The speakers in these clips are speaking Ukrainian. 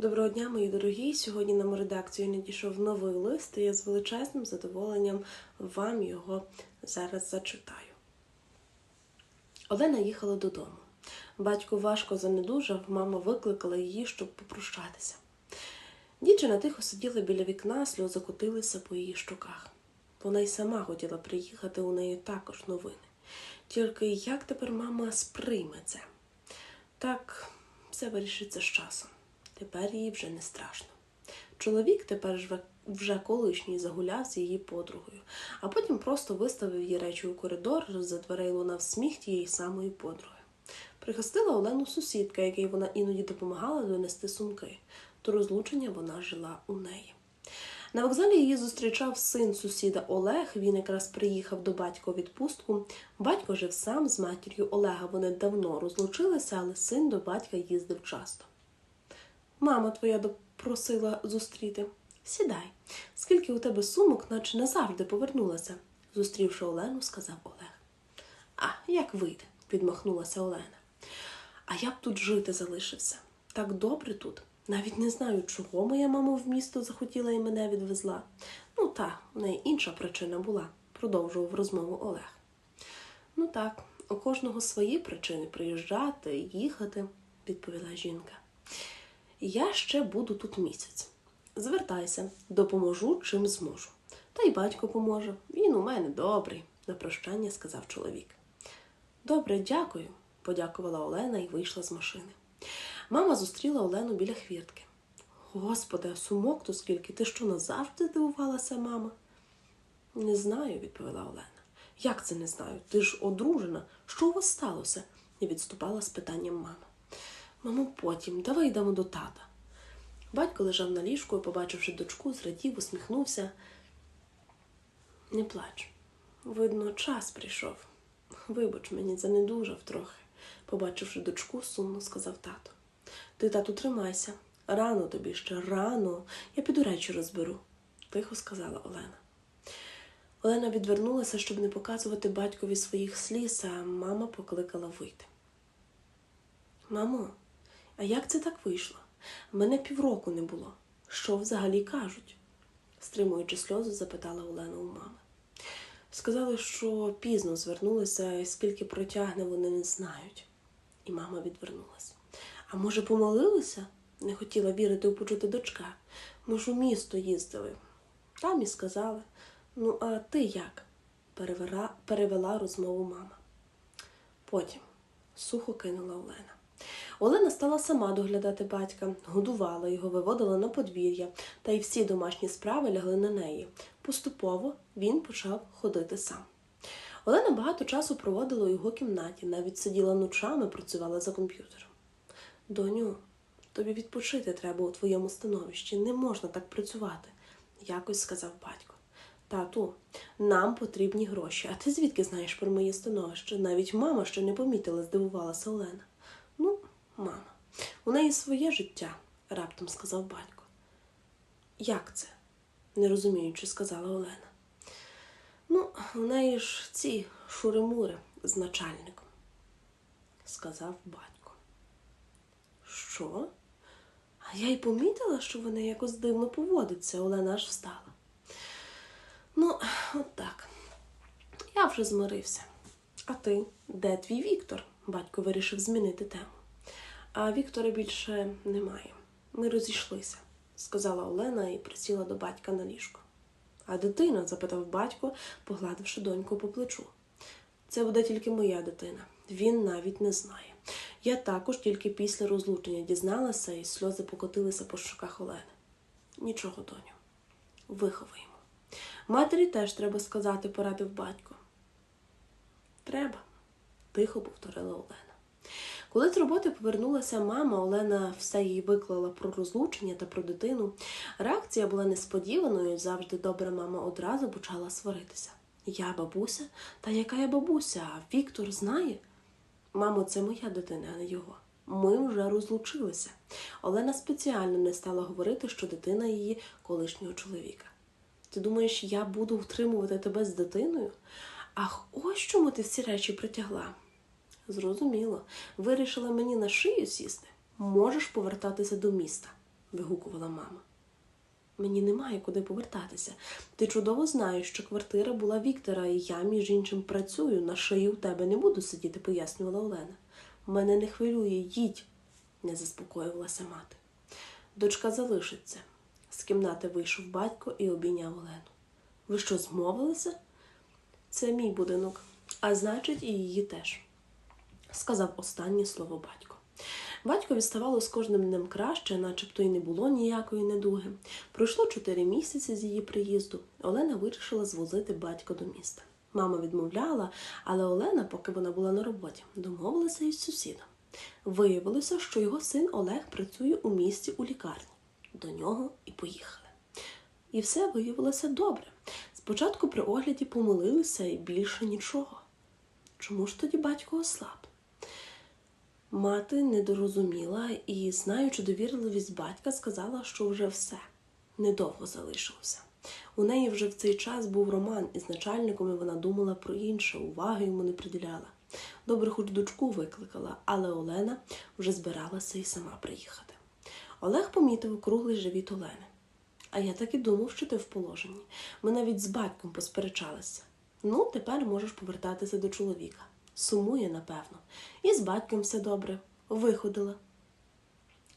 Доброго дня, мої дорогі. Сьогодні нам у редакцію надійшов новий лист, і я з величезним задоволенням вам його зараз зачитаю. Олена їхала додому. Батько важко занедужав, мама викликала її, щоб попрощатися. Дівчина тихо сиділа біля вікна, сльози котилися по її щоках. Вона й сама хотіла приїхати, у неї також новини. Тільки як тепер мама сприйме це? Так, все вирішиться з часом. Тепер їй вже не страшно. Чоловік тепер вже колишній загуляв з її подругою, а потім просто виставив її речі у коридор, за дверей лунав сміх тієї самої подруги. Прихистила Олену сусідка, якій вона іноді допомагала донести сумки. До розлучення вона жила у неї. На вокзалі її зустрічав син сусіда Олег. Він якраз приїхав до батька відпустку. Батько жив сам з матір'ю Олега. Вони давно розлучилися, але син до батька їздив часто. Мама твоя просила зустріти. Сідай, скільки у тебе сумок, наче назавжди повернулася, зустрівши Олену, сказав Олег. А, як вийде, відмахнулася Олена. А я б тут жити залишився. Так добре тут. Навіть не знаю, чого моя мама в місто захотіла і мене відвезла. Ну, та, в неї інша причина була, продовжував розмову Олег. Ну так, у кожного свої причини приїжджати, їхати, відповіла жінка. Я ще буду тут місяць. Звертайся, допоможу, чим зможу. Та й батько поможе. Він у мене добрий, на прощання сказав чоловік. Добре, дякую, подякувала Олена і вийшла з машини. Мама зустріла Олену біля хвіртки. Господи, а сумок то скільки? Ти що назавжди дивувалася, мама? Не знаю, відповіла Олена. Як це не знаю? Ти ж одружена. Що у вас сталося? не відступала з питанням мама. Мамо, потім, давай йдемо до тата. Батько лежав на ліжку і, побачивши дочку, зрадів, усміхнувся. Не плач. Видно, час прийшов. Вибач, мені занедужав трохи, побачивши дочку, сумно сказав тато. Ти, тату, тримайся. Рано тобі ще, рано. Я піду речі розберу, тихо сказала Олена. Олена відвернулася, щоб не показувати батькові своїх сліз, а мама покликала вийти. Мамо, а як це так вийшло? Мене півроку не було. Що взагалі кажуть? стримуючи сльози, запитала Олена у мами. Сказали, що пізно звернулися, і скільки протягне, вони не знають. І мама відвернулася. А може, помолилися? Не хотіла вірити у почути дочка. Ми ж у місто їздили. Там і сказали. Ну, а ти як? Перевела розмову мама. Потім сухо кинула Олена. Олена стала сама доглядати батька, годувала його, виводила на подвір'я, та й всі домашні справи лягли на неї. Поступово він почав ходити сам. Олена багато часу проводила у його кімнаті, навіть сиділа ночами, працювала за комп'ютером. Доню, тобі відпочити треба у твоєму становищі, не можна так працювати, якось сказав батько. Тату, нам потрібні гроші. А ти звідки знаєш про моє становище? Навіть мама ще не помітила, здивувалася Олена. Мама, у неї своє життя, раптом сказав батько. Як це? не розуміючи, сказала Олена. Ну, у неї ж ці шуримури з начальником, сказав батько. Що? А я й помітила, що вони якось дивно поводиться, Олена аж встала. Ну, от так. Я вже змирився. А ти, де твій Віктор? Батько вирішив змінити тему. А Віктора більше немає. Ми розійшлися, сказала Олена і присіла до батька на ліжко. А дитина? запитав батько, погладивши доньку по плечу. Це буде тільки моя дитина. Він навіть не знає. Я також тільки після розлучення дізналася, і сльози покотилися по щоках Олени. Нічого, доню, виховуємо. Матері теж треба сказати, порадив батько. Треба, тихо повторила Олена. Коли з роботи повернулася мама, Олена все їй виклала про розлучення та про дитину. Реакція була несподіваною, завжди добра мама одразу почала сваритися. Я бабуся, та яка я бабуся, Віктор знає. Мамо, це моя дитина, а не його. Ми вже розлучилися. Олена спеціально не стала говорити, що дитина її колишнього чоловіка. Ти думаєш, я буду втримувати тебе з дитиною? Ах, ось чому ти всі речі притягла. Зрозуміло, вирішила мені на шию сісти. Можеш повертатися до міста. вигукувала мама. Мені немає куди повертатися. Ти чудово знаєш, що квартира була Віктора, і я, між іншим, працюю, на шиї у тебе не буду сидіти, пояснювала Олена. Мене не хвилює, їдь, не заспокоювалася мати. Дочка залишиться. З кімнати вийшов батько і обійняв Олену. Ви що, змовилися? Це мій будинок, а значить, і її теж, сказав останнє слово батько. Батько відставало з кожним днем краще, начебто й не було ніякої недуги. Пройшло чотири місяці з її приїзду. Олена вирішила звозити батька до міста. Мама відмовляла, але Олена, поки вона була на роботі, домовилася із сусідом. Виявилося, що його син Олег працює у місті у лікарні. До нього і поїхали. І все виявилося добре. Спочатку при огляді помилилися і більше нічого. Чому ж тоді батько ослаб? Мати недорозуміла і, знаючи довірливість батька, сказала, що вже все недовго залишилося. У неї вже в цей час був роман із начальником, і вона думала про інше, уваги йому не приділяла. Добре, хоч дочку викликала, але Олена вже збиралася і сама приїхати. Олег помітив округлий живіт Олени. А я так і думав, що ти в положенні. Ми навіть з батьком посперечалися. Ну, тепер можеш повертатися до чоловіка. Сумує, напевно. І з батьком все добре. Виходила.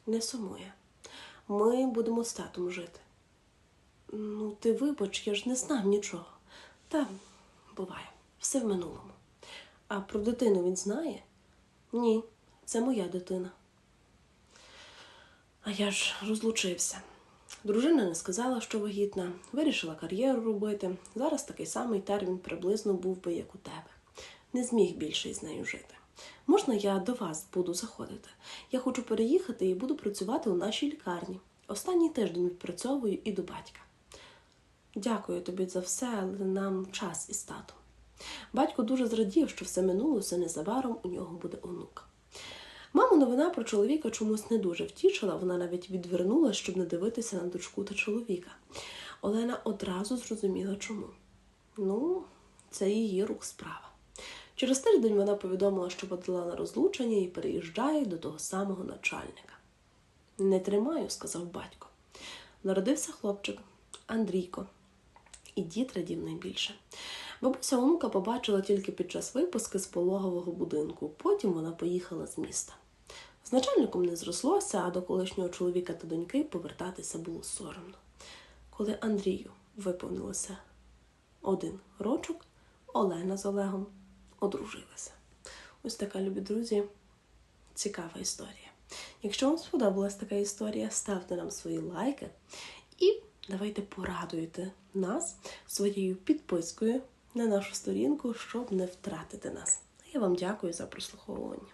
Не сумує. Ми будемо з татом жити. Ну, ти вибач, я ж не знав нічого. Та буває, все в минулому. А про дитину він знає? Ні, це моя дитина. А я ж розлучився. Дружина не сказала, що вагітна, вирішила кар'єру робити. Зараз такий самий термін приблизно був би, як у тебе. Не зміг більше із нею жити. Можна я до вас буду заходити? Я хочу переїхати і буду працювати у нашій лікарні. Останній тиждень відпрацьовую і до батька. Дякую тобі за все, але нам час із татом. Батько дуже зрадів, що все минулося незабаром у нього буде онук. Маму новина про чоловіка чомусь не дуже втішила, вона навіть відвернулася, щоб не дивитися на дочку та чоловіка. Олена одразу зрозуміла, чому. Ну, це її рук справа. Через тиждень вона повідомила, що подала на розлучення і переїжджає до того самого начальника. Не тримаю, сказав батько. Народився хлопчик Андрійко, і дід радів найбільше. Бабуся онука побачила тільки під час випуски з пологового будинку. Потім вона поїхала з міста. З начальником не зрослося, а до колишнього чоловіка та доньки повертатися було соромно. Коли Андрію виповнилося один рочок, Олена з Олегом одружилися. Ось така, любі друзі, цікава історія. Якщо вам сподобалась така історія, ставте нам свої лайки і давайте порадуйте нас своєю підпискою на нашу сторінку, щоб не втратити нас. Я вам дякую за прослуховування.